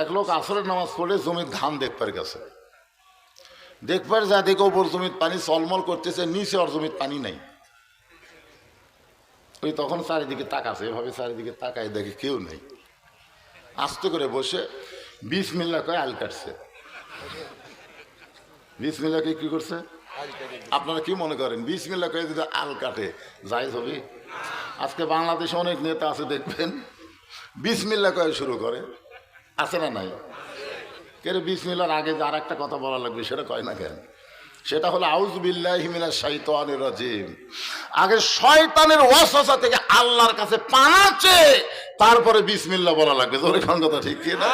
এক লোক আসরের নামাজ পড়ে জমির ধান দেখবার গেছে। দেখবার যা দেখে ওপর জমির পানি চলমল করতেছে, নিচে ওর জমির পানি নাই। ওই তখন চারিদিকে তাকাছে, এভাবে চারিদিকে তাকায় দেখে কেউ নেই। আস্তে করে বসে বিশ মিল্লা করে আল কাটছে। বিশ মিল্লাকে কি করছে? আপনারা কি মনে করেন বিশ মিল্লা করে যদি আল কাটে, যাই ছবি। আজকে বাংলাদেশে অনেক নেতা আছে, দেখবেন। বিশ মিল্লা করে শুরু করে। আছে না নাই? কেন বিশ মিল্লার আগে যে আর একটা কথা বলা লাগবে সেটা কয় না কেন? সেটা হলো আউজ বিল্লাহিমিনা শৈতানের রাজিম। আগে শয়তানের ওয়াসওয়াসা থেকে আল্লাহর কাছে পানাচ্ছে তারপরে বিসমিল্লাহ বলা লাগবে। তোর এখন কথা ঠিক কি না?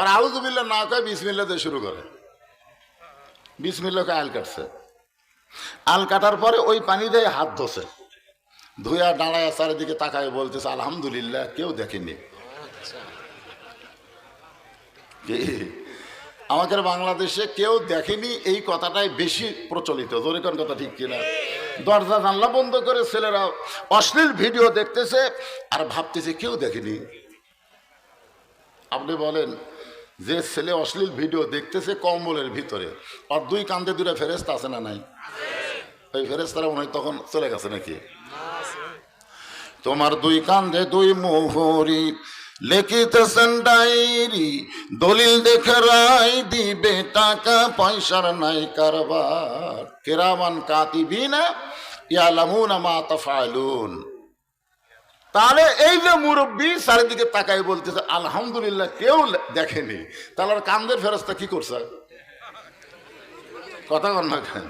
আর আউজ বিল্লাহ না কয় বিসমিল্লাহ দিয়ে শুরু করে। বিসমিল্লাহকে আল কাটছে। আল কাটার পরে ওই পানি দিয়ে হাত ধোছে ধুয়া দাঁড়ায় চারিদিকে তাকায় বলতেছে আলহামদুলিল্লাহ কেউ দেখেনি। কি? আমাদের বাংলাদেশে কেউ দেখেনি এই কথাটাই বেশি প্রচলিত। জোরেকন কথা ঠিক কিনা? দরজা জানলা বন্ধ করে ছেলেরা অশ্লীল ভিডিও দেখতেছে আর ভাবতেছে কেউ দেখেনি। আপনি বলেন, যে ছেলে অশ্লীল ভিডিও দেখতেছে কম্বলের ভিতরে, আর দুই কান্দে দূরে ফেরেস্তা আছে না নাই? ওই ফেরেস্তারা মনে তখন চলে গেছে নাকি? তোমার দুই কান্ধে দুই মোহরি লিখিতেছেন ডায়েরি দলিল দেখে রাই দিবে টাকা, পয়সার নাই কারবার। কেরামান কাতিবিনা ইয়ালামুনা মা তাফালুন। তাহলে এই যে মুরব্বী চারিদিকে তাকাই বলতেছে, আলহামদুলিল্লাহ, কেউ দেখেনি। তাহলে আর কান্দের ফেরস্তা কি করছে? কথা কন না কেন?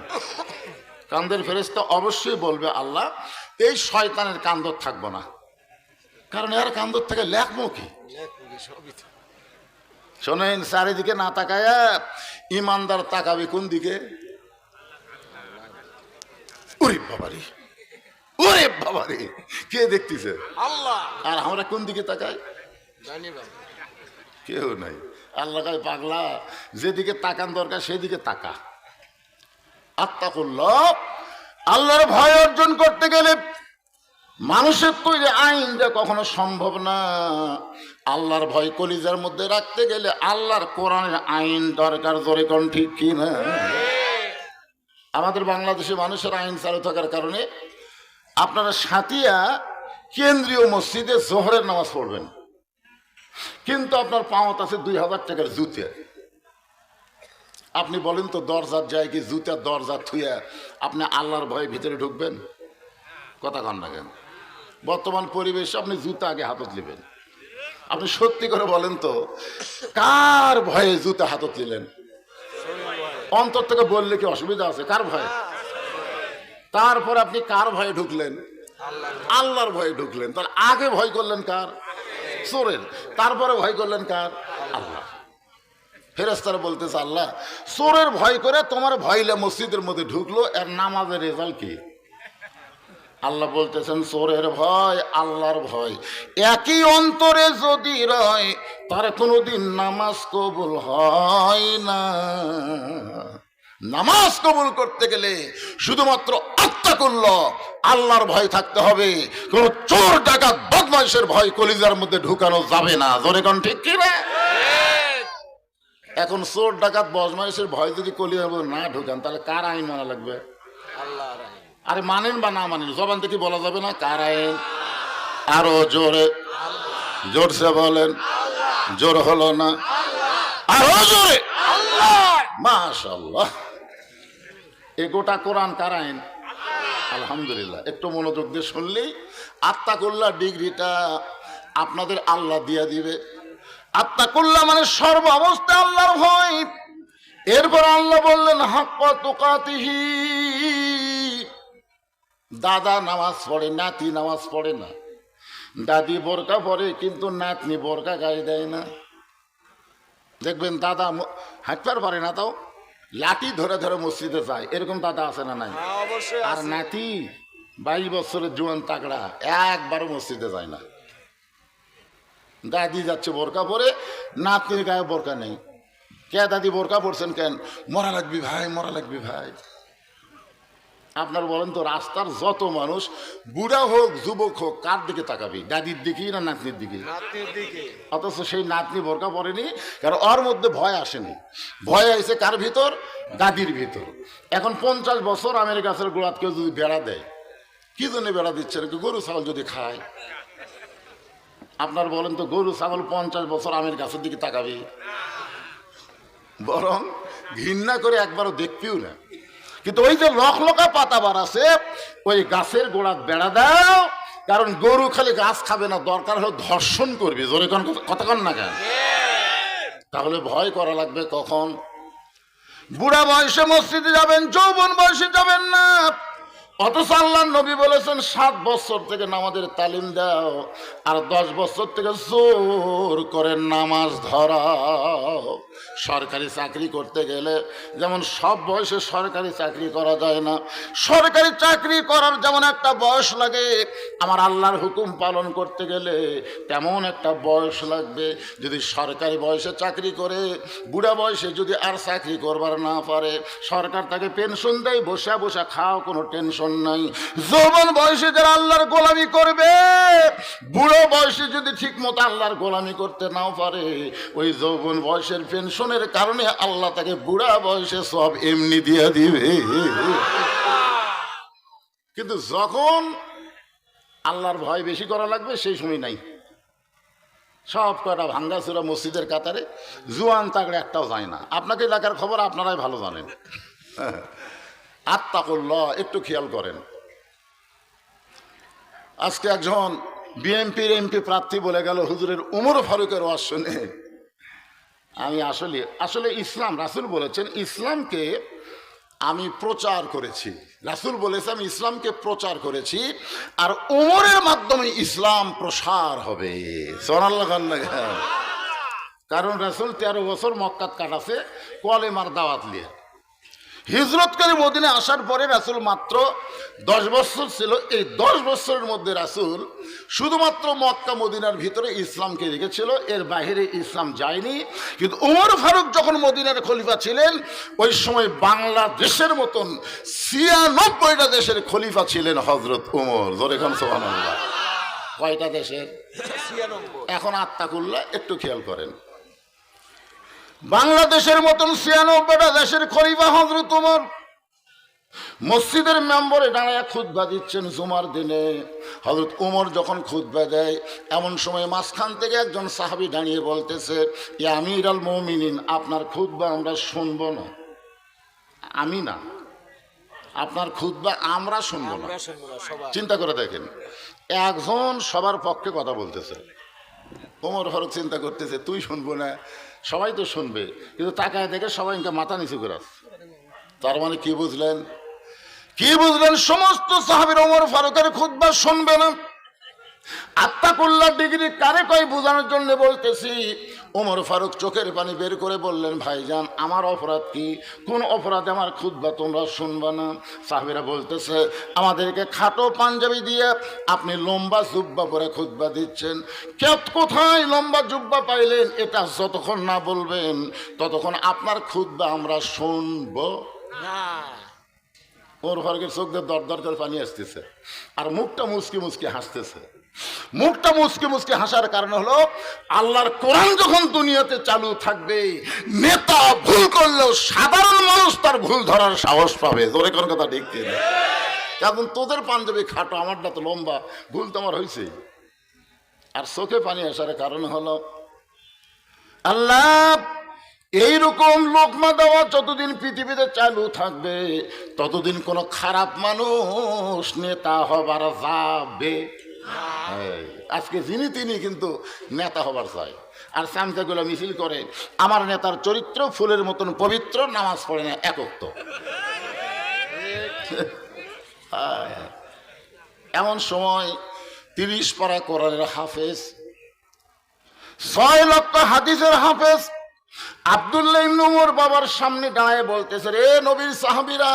কান্দের ফেরেস্তা অবশ্যই বলবে, আল্লাহ, এই শয়তানের কান্দর থাকব না। কারণ এর কান্দর থেকে লেখবো কি? শোনেন চারিদিকে না তাকায় ইমানদার তাকাবে কোন দিকে? ওরে বাবারে ওরে বাবারে কে দেখতেছে? আল্লাহ। আর আমরা কোন দিকে তাকাই? জানি কেউ নাই। আল্লাহ কায় পাগলা যেদিকে তাকান দরকার সেদিকে তাকা। আত্মা করল আল্লাহর ভয় অর্জন করতে গেলে মানুষের তৈরি আইনটা কখনো সম্ভব না। আল্লাহর ভয় কলিজার মধ্যে রাখতে গেলে আল্লাহর কোরআনের আইন দরকার, জোরে কোন ঠিক কি না আমাদের বাংলাদেশে মানুষের আইন চালু থাকার কারণে আপনারা সাতিয়া কেন্দ্রীয় মসজিদে জোহরের নামাজ পড়বেন। কিন্তু আপনার পাওয়াত আছে দুই হাজার টাকার জুতে। আপনি বলেন তো, দরজার যায় কি জুতার দরজা থুয়া আপনি আল্লাহর ভয়ে ভিতরে ঢুকবেন? কথা কন না কেন? বর্তমান পরিবেশে, আপনি জুতা আগে হাতত নেবেন। আপনি সত্যি করে বলেন তো, কার ভয়ে জুতা হাতত নিলেন? অন্তর থেকে বললে কি অসুবিধা আছে? কার ভয়ে? তারপর আপনি কার ভয়ে ঢুকলেন? আল্লাহর ভয়ে ঢুকলেন। তাহলে আগে ভয় করলেন কার? চোরের। তারপরে ভয় করলেন কার? আল্লাহ। ফেরেস্তারা বলতেছে, আল্লাহ, চোরের ভয় করে তোমার ভয়লে মসজিদের মধ্যে ঢুকলো, এর নামাজের রেজাল্ট কি? আল্লাহ বলতেছেন চোরের ভয় আল্লাহর ভয়। একই অন্তরে যদি রয় তার কোনোদিন নামাজ কবুল হয় না। নামাজ কবুল করতে গেলে শুধুমাত্র আত্মা করল আল্লাহর ভয় থাকতে হবে। কোন চোর ডাকাত বদমাইশের ভয় কলিজার মধ্যে ঢুকানো যাবে না। জোরে কোন ঠিক কি না? এখন চোর ডাকাত বদমাইশের ভয় যদি কলিজার মধ্যে না ঢুকান তাহলে কার আইন মানা লাগবে? আরে মানেন বা না মানেন, জবান থেকে বলা যাবে না কার আইন আরও জোরে। জোরসে বলেন, জোর হলো না। আরও জোরে। মাশাল্লাহ এ গোটা কোরআন কার আইন আলহামদুলিল্লাহ। একটু মনোযোগ দিয়ে শুনলেই আত্মাকুল্লা ডিগ্রিটা আপনাদের আল্লাহ দিয়া দিবে। আত্মাকুল্লা মানে সর্ব অবস্থা আল্লাহর ভয়। এরপর আল্লাহ বললেন, হাক্কা তোকাতিহি। দাদা নামাজ পড়ে নাতি নামাজ পড়ে না। দাদি বোরকা পড়ে কিন্তু নাতনি বোরকা গায়ে দেয় না। দেখবেন দাদা হাঁটতে পারে না তাও। লাঠি ধরে ধরে মসজিদে যায়। এরকম দাদা আছে না নাই? হ্যাঁ, অবশ্যই আর নাতি বাইশ বছরের জোয়ান তাগড়া একবারও মসজিদে যায় না। দাদি যাচ্ছে বোরকা পরে নাতনির গায়ে বোরকা নেই। কে দাদি বোরকা পড়ছেন কেন? মরা লাগবি ভাই মরা লাগবি ভাই। আপনার বলেন তো রাস্তার যত মানুষ বুড়া হোক যুবক হোক কার দিকে তাকাবি? দাদির দিকে না নাতনির দিকে। অথচ সেই নাতনি বোরকা পড়েনি কারণ ওর মধ্যে ভয় আসেনি। ভয় আইছে কার ভিতর? দাদির ভিতর। এখন পঞ্চাশ বছর আমের গাছের গোড়াত কেউ যদি বেড়া দেয় কি জন্য বেড়া দিচ্ছে নাকি গরু ছাগল যদি খায়। আপনার বলেন তো গরু ছাগল পঞ্চাশ বছর আমের গাছের দিকে তাকাবে? বরং ঘৃণা করে একবারও দেখতেও না। কিন্তু ওই যে লখ লকা পাতাবার আছে, ওই গাছের গোড়াত বেড়া দাও, কারণ গরু খালি গাছ খাবে না, দরকার হলে ধর্ষণ করবে। জোরে কোন কন না কেন? তাহলে ভয় করা লাগবে কখন? বুড়া বয়সে মসজিদে যাবেন, যৌবন বয়সে যাবেন না। অথচ আল্লাহ নবী বলেছেন, সাত বছর থেকে নামাজের তালিম দাও, আর দশ বছর থেকে জোর করে নামাজ ধরাও। সরকারি চাকরি করতে গেলে যেমন সব বয়সে সরকারি চাকরি করা যায় না, সরকারি চাকরি করার যেমন একটা বয়স লাগে, আমার আল্লাহর হুকুম পালন করতে গেলে তেমন একটা বয়স লাগবে। যদি সরকারি বয়সে চাকরি করে, বুড়া বয়সে যদি আর চাকরি করবার না পারে, সরকার তাকে পেনশন দেয়, বসে বসে খাও, কোনো টেনশন নাই। যৌবন বয়সে যারা আল্লাহর গোলামি করবে, বুড়ো বয়সে যদি ঠিক মতো আল্লাহর গোলামি করতে নাও পারে, ওই যৌবন বয়সের পেনশনের কারণে আল্লাহ তাকে বুড়া বয়সে সব এমনি দিয়ে দিবে। কিন্তু যখন আল্লাহর ভয় বেশি করা লাগবে, সেই সময় নাই। সব কটা ভাঙ্গাচুরা মসজিদের কাতারে, জুয়ান তাগড়ে একটাও যায় না। আপনাকে এলাকার খবর আপনারাই ভালো জানেন। আত্মা করল একটু খেয়াল করেন। আজকে একজন বিএনপির এমপি প্রার্থী বলে গেল, হুজুরের উমর ফারুকের ওয়াজ শুনে। আমি আসলে আসলে ইসলাম, রাসুল বলেছেন, ইসলামকে আমি প্রচার করেছি। রাসুল বলেছে, আমি ইসলামকে প্রচার করেছি আর উমরের মাধ্যমে ইসলাম প্রসার হবে। কারণ রাসুল তেরো বছর মক্কাত কাটাছে কলেমার দাওয়াত নিয়ে হিজরত করে মদিনে আসার পরে রাসুল মাত্র দশ বছর ছিল। এই দশ বছরের মধ্যে রাসুল শুধুমাত্র মক্কা মদিনার ভিতরে ইসলামকে রেখেছিল। এর বাইরে ইসলাম যায়নি। কিন্তু উমর ফারুক যখন মদিনার খলিফা ছিলেন ওই সময় বাংলাদেশের মতন ছিয়ানব্বইটা দেশের খলিফা ছিলেন হজরত উমর। জোরে খান সোহান কয়টা দেশের? এখন আত্মাকুল্লাহ একটু খেয়াল করেন। বাংলাদেশের মতন ছিয়ানব্বইটা দেশের খলিফা হজরত উমর মসজিদের মেম্বরে দাঁড়ায় খুদ্া দিচ্ছেন জুমার দিনে। হজরত উমর যখন খুদ্া দেয় এমন সময় মাঝখান থেকে একজন সাহাবি দাঁড়িয়ে বলতেছে ইয়া আমির আল মৌমিনিন আপনার খুদ্া আমরা শুনব না। আমি না। আপনার খুদ্া আমরা শুনব না। আমরা শুনব না চিন্তা করে দেখেন একজন সবার পক্ষে কথা বলতেছে। ওমর ফারুক চিন্তা করতেছে তুই শুনব না? সবাই তো শুনবে, কিন্তু তাকায় দেখে সবাই ইনকা মাথা নিচু করে আসছে। তার মানে কি বুঝলেন? কি বুঝলেন? সমস্ত সাহাবির ওমর ফারুকের খুদ্া শুনবে না। আত্মাকুল্লার ডিগ্রি কারে কয় বোঝানোর জন্য বলতেছি ওমর ফারুক চোখের পানি বের করে বললেন ভাইজান আমার অপরাধ কি? কোন অপরাধে আমার খুদ্া তোমরা শুনবা না? সাহেবেরা বলতেছে আমাদেরকে খাটো পাঞ্জাবি দিয়ে আপনি লম্বা জুব্বা পরে খুদ্া দিচ্ছেন। কেত কোথায় লম্বা জুব্বা পাইলেন এটা যতক্ষণ না বলবেন ততক্ষণ আপনার খুদ্া আমরা শুনব। না। ওর ফারুকের চোখ দিয়ে দর দর করে পানি আসতেছে আর মুখটা মুসকি মুসকি হাসতেছে। মুখটা মুসকি মুসকি হাসার কারণ হলো, আল্লাহর কোরআন যখন দুনিয়াতে চালু থাকবে, নেতা ভুল করলেও সাধারণ মানুষ তার ভুল ধরার সাহস পাবে। তোরে কোন কথা দেখতে এখন তোদের পাঞ্জাবি খাটো, আমারটা তো লম্বা, ভুল তো আমার হয়েছে আর চোখে পানি আসার কারণ হলো, আল্লাহ, এইরকম লোকমা দেওয়া যতদিন পৃথিবীতে চালু থাকবে, ততদিন কোনো খারাপ মানুষ নেতা হবার যাবে। আজকে যিনি তিনি কিন্তু নেতা হবার চায় আর চামচাগুলো মিছিল করে, আমার নেতার চরিত্র ফুলের মতন পবিত্র, নামাজ পড়ে না একক তো এমন সময় তিরিশ পারা কোরআনের হাফেজ, ছয় লক্ষ হাদিসের হাফেজ, আবদুল্লাহ ইবনে উমর বাবার সামনে দাঁড়ায় বলতেছে, রে নবীর সাহাবীরা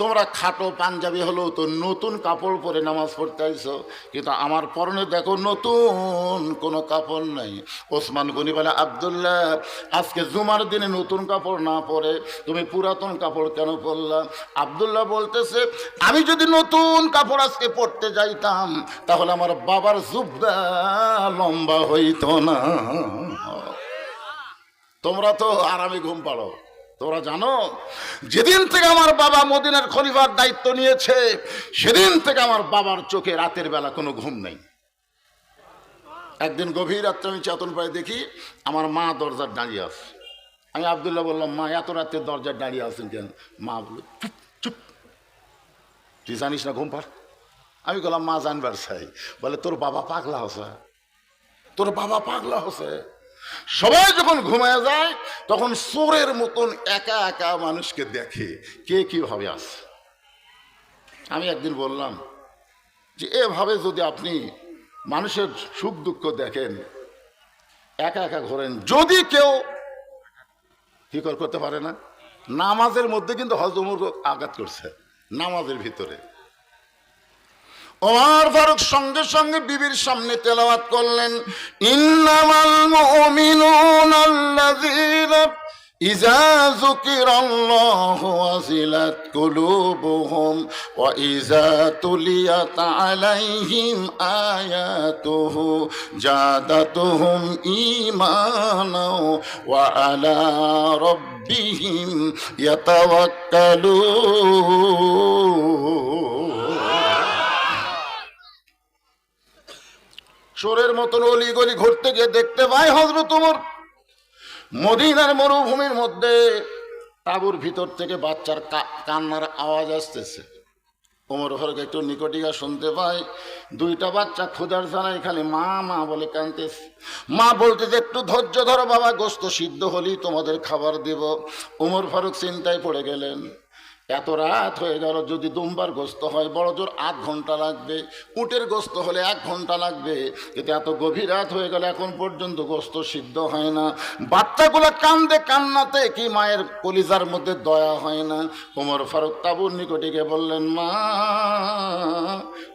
তোমরা খাটো পাঞ্জাবি হলেও তো নতুন কাপড় পরে নামাজ পড়তে আইছো। কিন্তু আমার পরনে দেখো নতুন কোনো কাপড় নাই। ওসমান গনি বলে, আবদুল্লাহ, আজকে জুমার দিনে নতুন কাপড় না পরে তুমি পুরাতন কাপড় কেন পরলা? আবদুল্লাহ বলতেছে, আমি যদি নতুন কাপড় আজকে পরতে যাইতাম, তাহলে আমার বাবার জুব্বা লম্বা হইতো না। তোমরা তো আরামে ঘুম পাড়ো তোমরা জানো, যেদিন থেকে আমার বাবা মদিনার খলিফার দায়িত্ব নিয়েছে, সেদিন থেকে আমার বাবার চোখে রাতের বেলা কোনো ঘুম নেই। একদিন গভীর রাত্রে আমি চেতন পায়ে দেখি, আমার মা দরজার দাঁড়িয়ে আছে। আমি আবদুল্লাহ বললাম, মা, এত রাতে দরজার দাঁড়িয়ে আছেন কেন? মা বলল, চুপ চুপ। তুই জানিস না ঘুম পার? আমি বললাম, মা, জানবার চাই। বলে, তোর বাবা পাগলা হসে। তোর বাবা পাগলা হসে। সবাই যখন ঘুমায় যায়, তখন চোরের মতন একা একা মানুষকে দেখে কে কীভাবে আসে আমি একদিন বললাম যে, এভাবে যদি আপনি মানুষের সুখ দুঃখ দেখেন, একা একা ঘোরেন, যদি কেউ ফিকর করতে পারে না? নামাজের মধ্যে কিন্তু হজমুর আঘাত করছে, নামাজের ভিতরে। ওমর ফারুক সঙ্গে সঙ্গে বিবির সামনে তেলাওয়াত করলেন, ইন্নামাল মুমিনুন আল্লাযীনা ইযা যুকিরাল্লাহু ওয়াজিলাত কুলুবুহুম ওয়া ইযা তুলিয়াত আলাইহিম আয়াতুহু জাদাতুহুম ঈমানা ওয়া আলা রাব্বিহিম চোরের মতন অলি গলি ঘুরতে গিয়ে দেখতে পাই হজরত তোমার মদিনার মরুভূমির মধ্যে তাবুর ভিতর থেকে বাচ্চার কান্নার আওয়াজ আসতেছে। ওমর ফারুক একটু নিকটিকা শুনতে পাই দুইটা বাচ্চা ক্ষুধার জানাই খালি মা মা বলে কানতেছে মা বলতে যে একটু ধৈর্য ধরো বাবা, গোস্ত সিদ্ধ হলেই তোমাদের খাবার দেব। ওমর ফারুক চিন্তায় পড়ে গেলেন। এত রাত হয়ে গেল, যদি দুমবার গোস্ত হয়, বড় জোর আধ ঘণ্টা লাগবে। উটের গোস্ত হলে এক ঘণ্টা লাগবে। কিন্তু এত গভীর রাত হয়ে গেল, এখন পর্যন্ত গোস্ত সিদ্ধ হয় না। বাচ্চাগুলো কান্দে কান্নাতে কি মায়ের কলিজার মধ্যে দয়া হয় না? ওমর ফারুক তাবুর নিকটিকে বললেন, মা,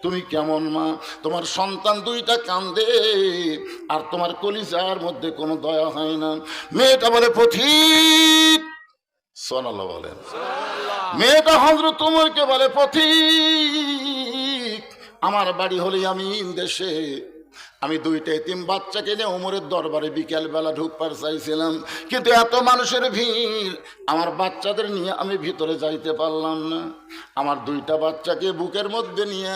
তুমি কেমন মা? তোমার সন্তান দুইটা কান্দে, আর তোমার কলিজার মধ্যে কোনো দয়া হয় না? মেয়েটা বলে, পথিক! সোনাল্লাহ বলেন। মেয়েটা হজরত তোমারকে বলে পথিক আমার বাড়ি হলে আমি দেশে আমি দুইটা এতিম বাচ্চাকে নিয়ে ওমরের দরবারে বিকেলবেলা ঢুকবার চাইছিলাম, কিন্তু এত মানুষের ভিড়, আমার বাচ্চাদের নিয়ে আমি ভিতরে যাইতে পারলাম না। আমার দুইটা বাচ্চাকে বুকের মধ্যে নিয়ে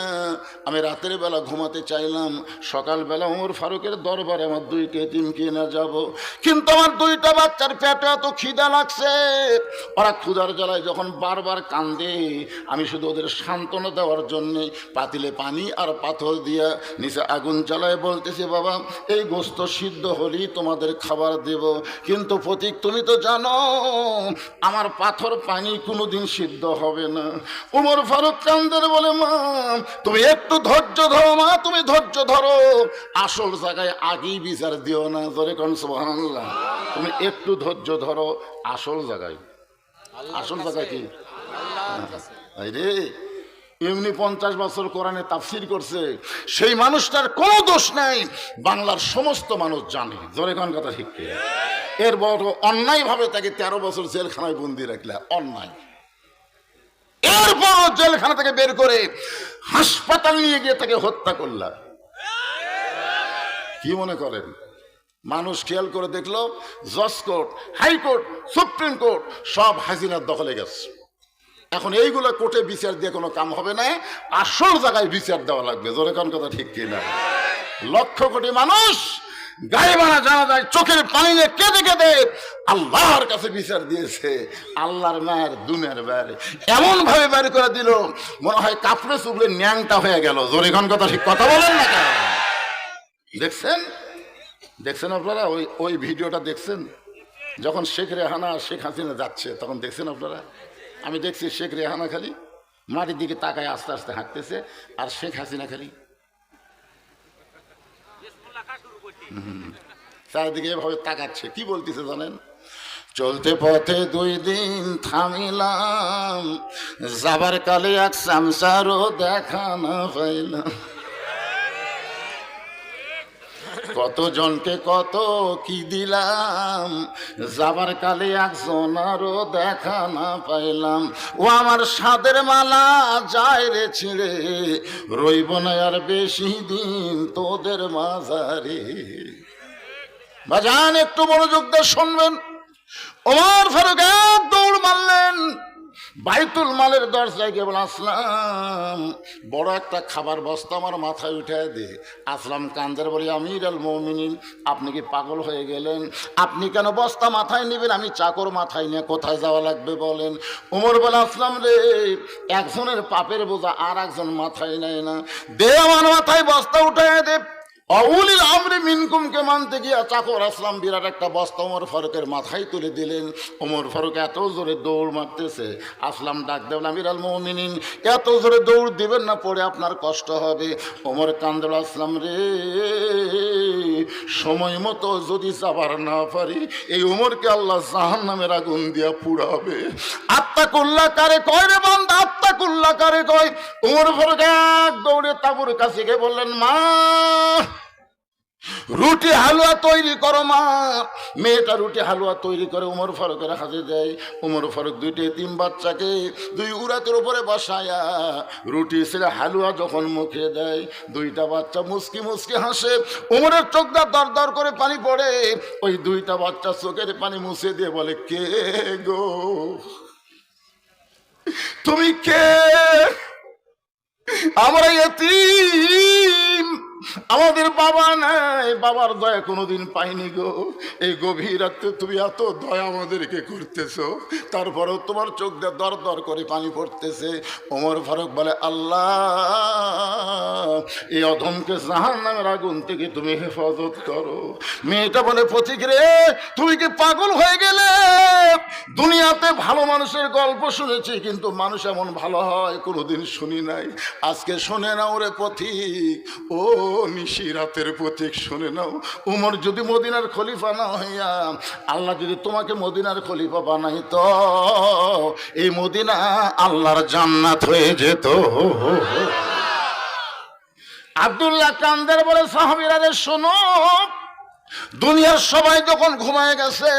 আমি রাতের বেলা ঘুমাতে চাইলাম। সকালবেলা ওমর ফারুকের দরবারে আমার দুইটা এতিমকে না যাব। কিন্তু আমার দুইটা বাচ্চার পেটে এত খিদা লাগছে। ওরা ক্ষুধার জ্বালায় যখন বারবার কান্দে, আমি শুধু ওদের সান্ত্বনা দেওয়ার জন্যে পাতিলে পানি আর পাথর দিয়া নিচে আগুন জ্বালায় বলতেছে, বাবা, এই গোস্ত সিদ্ধ হলেই তোমাদের খাবার দেব। কিন্তু প্রতীক, তুমি তো জানো, আমার পাথর পানি কোনোদিন সিদ্ধ হবে না। উমর ফারুক কান্দের বলে, মা, তুমি একটু ধৈর্য ধরো, মা, তুমি ধৈর্য ধরো। আসল জায়গায় আগেই বিচার দিও না, জোরে কোন, সুবহানাল্লাহ। তুমি একটু ধৈর্য ধরো, আসল জায়গায়। আসল জায়গায় কি? এই রে এমনি পঞ্চাশ বছর কোরআনে তাফসির করছে। সেই মানুষটার কোনো দোষ নাই। বাংলার সমস্ত মানুষ জানে। জোরে কোন কথা ঠিক? এর বড় অন্যায়ভাবে তাকে তেরো বছর জেলখানায় বন্দি রাখলে। অন্যায়। এরপর জেলখানা থেকে বের করে হাসপাতাল নিয়ে গিয়ে তাকে হত্যা করলা। কি মনে করেন? মানুষ খেয়াল করে দেখল, জজ কোর্ট, হাইকোর্ট, সুপ্রিম কোর্ট সব হাসিনার দখলে গেছে। এখন এইগুলো কোর্টে বিচার দিয়ে কোনো কাম হবে না, আসল জায়গায় বিচার দেওয়া লাগবে। জোরে কোন কথা ঠিক কিনা লক্ষ কোটি মানুষ গায়ে বানা জানা যায়, চোখের পানি নিয়ে কেঁদে কেঁদে আল্লাহর কাছে বিচার দিয়েছে। আল্লাহর মায়ের দুনের বাইরে এমন ভাবে বাইরে করে দিল, মনে হয় কাপড়ে চুপড়ে ন্যাংটা হয়ে গেল। জোরে কোন কথা ঠিক কথা বলেন না কেন? দেখছেন? দেখছেন আপনারা? ওই ওই ভিডিওটা দেখছেন? যখন শেখ রেহানা, শেখ হাসিনা যাচ্ছে, তখন দেখছেন আপনারা? আমি দেখছি শেখ রেহানা খালি মাটির দিকে তাকায় আস্তে আস্তে হাঁটতেছে আর শেখ হাসিনা খালি। চারিদিকে এভাবে তাকাচ্ছে। কি বলতেছে জানেন? চলতে পথে দুই দিন থামিলাম, যাবার কালে এক সামসারও দেখা পাইলাম। কতজনকে কত কি দিলাম? যাবার কালে একজনারও দেখা না পাইলাম। ও আমার সাদের মালা যায় রে ছিঁড়ে, রইব না আর বেশি দিন তোদের মাঝারে। বাজান, একটু মনোযোগ দিয়ে শুনবেন। ওমর ফারুক এক দৌড় মারলেন। বাইতুল মালের দরজায় কেবল আসলাম। বড় একটা খাবার বস্তা আমার মাথায় উঠে দে। আসলাম কান্দের বলি, আমির আল মৌমিনিন, আপনি কি পাগল হয়ে গেলেন? আপনি কেন বস্তা মাথায় নেবেন? আমি চাকর মাথায় নিয়ে কোথায় যাওয়া লাগবে বলেন? উমর বলে, আসলাম রে, একজনের পাপের বোঝা আর একজন মাথায় নেয় না। দে আমার মাথায় বস্তা উঠে দে। অউলিল আমরে মিনকুমকে মানতে গিয়া চাকর আসলাম, বিরাট একটা বস্তা ওমর ফারুকের মাথায় তুলে দিলেন। ওমর ফারুক এত জোরে দৌড় মারতেছে, আসলাম ডাক দেবলাম বিরাল মৌমিনিন, এত জোরে দৌড় দিবেন না, পড়ে আপনার কষ্ট হবে। ওমর কান্দল, আসলাম রে, সময় মতো যদি যাবার না পারি, এই উমরকে আল্লাহ জাহান নামের আগুন দিয়া পুড়াবে। আত্মা কুল্লা কারে কয় রে বন্ধ আত্মা কুল্লা কারে কয়? উমর ফারুক এক দৌড়ে তাবুর কাছে গিয়ে বললেন, মা রুটি হালুয়া তৈরি করো মা। মেয়েটা রুটি হালুয়া তৈরি করে উমর ফারুকের হাতে দেয়। উমর ফারুক দুইটি তিন বাচ্চাকে দুই উড়াতের উপরে বসায়া রুটি ছেড়ে হালুয়া যখন মুখে দেয়, দুইটা বাচ্চা মুসকি মুসকি হাসে। উমরের চোখটা দর দর করে পানি পড়ে। ওই দুইটা বাচ্চা চোখের পানি মুছে দিয়ে বলে, কে গো? তুমি কে? আমরা এতিম। আমাদের বাবা নাই, বাবার দয়া কোনোদিন পাইনি গো। এই গভীর রাত্রে তুমি এত দয়া আমাদেরকে করতেছো, তারপরেও তোমার চোখ দিয়ে দর দর করে পানি পড়তেছে। ওমর ফারুক বলে, আল্লাহ, এই অধমকে জাহান নামের আগুন থেকে তুমি হেফাজত করো। মেয়েটা বলে, পথিক রে, তুমি কি পাগল হয়ে গেলে? দুনিয়াতে ভালো মানুষের গল্প শুনেছি, কিন্তু মানুষ এমন ভালো হয় কোনোদিন শুনি নাই। আজকে শুনে না ওরে পথিক, ও নিশি রাতের প্রতীক শুনে নাও। উমর যদি মদিনার খলিফা না হইয়া, আল্লাহ যদি তোমাকে মদিনার খলিফা বানাই তো এই মদিনা আল্লাহর জান্নাত হয়ে যেত। আব্দুল্লাহ কান্দের বলে, সাহাবিরাদের শোনো দুনিয়ার সবাই যখন ঘুমায় গেছে,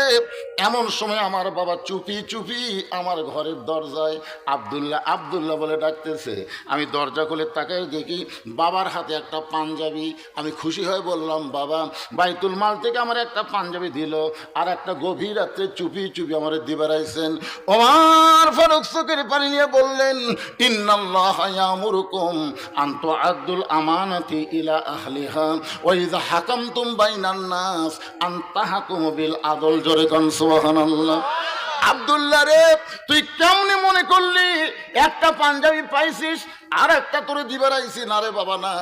এমন সময় আমার বাবা চুপি চুপি আমার ঘরের দরজায় আব্দুল্লাহ আব্দুল্লাহ বলে ডাকতেছে। আমি দরজা খুলে তাকাই দেখি বাবার হাতে একটা পাঞ্জাবি। আমি খুশি হয়ে বললাম, বাবা, বাইতুল মাল থেকে আমার একটা পাঞ্জাবি দিল আর একটা গভীর রাত্রে চুপি চুপি আমার দিবার দিবারাইছেন ওমার ফারুক চোখের পানি নিয়ে বললেন, ইন্নাল্লাহ ইয়ামুরুকুম আন্ত আব্দুল আমানাতি ইলা আহলিহা ওয়া ইযা হাকামতুম বাইনান নাস আন বিল আদল, জোরে কন, সুবহানাল্লাহ। আব্দুল্লাহ রে, তুই কেমনে মনে করলি? একটা পাঞ্জাবি পাইছিস আর একটা তোরে দিবার আইসি না রে বাবা, না।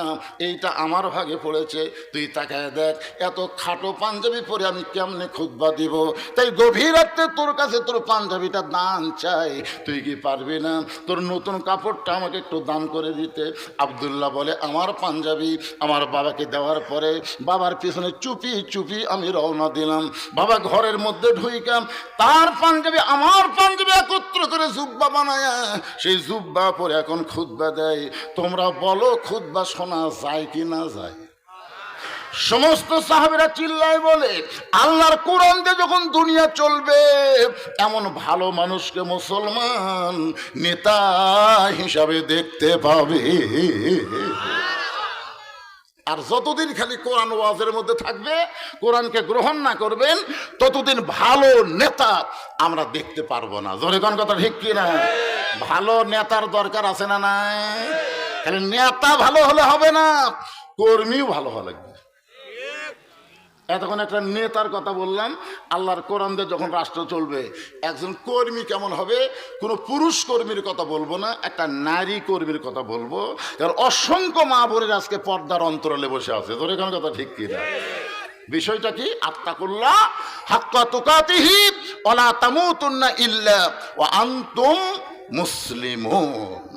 এইটা আমার ভাগে পড়েছে। তুই তাকায় দেখ, এত খাটো পাঞ্জাবি পরে আমি কেমনে খুতবা দিব? তাই গভীর রাত্রে তোর কাছে তোর পাঞ্জাবিটা দান চাই। তুই কি পারবি না? তোর নতুন কাপড়টা আমাকে একটু দান করে দিতে। আব্দুল্লাহ বলে, আমার পাঞ্জাবি আমার বাবাকে দেওয়ার পরে বাবার পিছনে চুপি চুপি আমি রওনা দিলাম। বাবা ঘরের মধ্যে ঢুইকাম তার পাঞ্জাবি, আমার পাঞ্জাবি একত্র করে জুব্বা বানায়, সেই জুব্বা পরে এখন খুদ্া দেয়। তোমরা বলো খুদ্া শোনা যায় কি না যায়। সমস্ত সাহাবিরা চিল্লায় বলে, আল্লাহর কোরআন দিয়ে যখন দুনিয়া চলবে, এমন ভালো মানুষকে মুসলমান নেতা হিসাবে দেখতে পাবে। আর যতদিন খালি কোরআন ওয়াজের মধ্যে থাকবে, কোরআনকে গ্রহণ না করবেন, ততদিন ভালো নেতা আমরা দেখতে পারব না। জোরে কোন কথা ঠিক কি না? ভালো নেতার দরকার আছে না নাই? খালি নেতা ভালো হলে হবে না, কর্মীও ভালো হওয়া লাগবে। এতক্ষণ একটা নেতার কথা বললাম, আল্লাহর কোরআন যখন রাষ্ট্র চলবে, একজন কর্মী কেমন হবে? কোনো পুরুষ কর্মীর কথা বলব না, একটা নারী কর্মীর কথা বলব। কারণ অসংখ্য মা বোনের আজকে পর্দার অন্তরালে বসে আছে। তোর এখানে কথা ঠিক কি না বিষয়টা কি? আত্মাকুল্লাহ, হাক্কা তুকাতিহি ওলা তামুতুন্না ইল্লা, ওয়া আনতুম মুসলিমুন।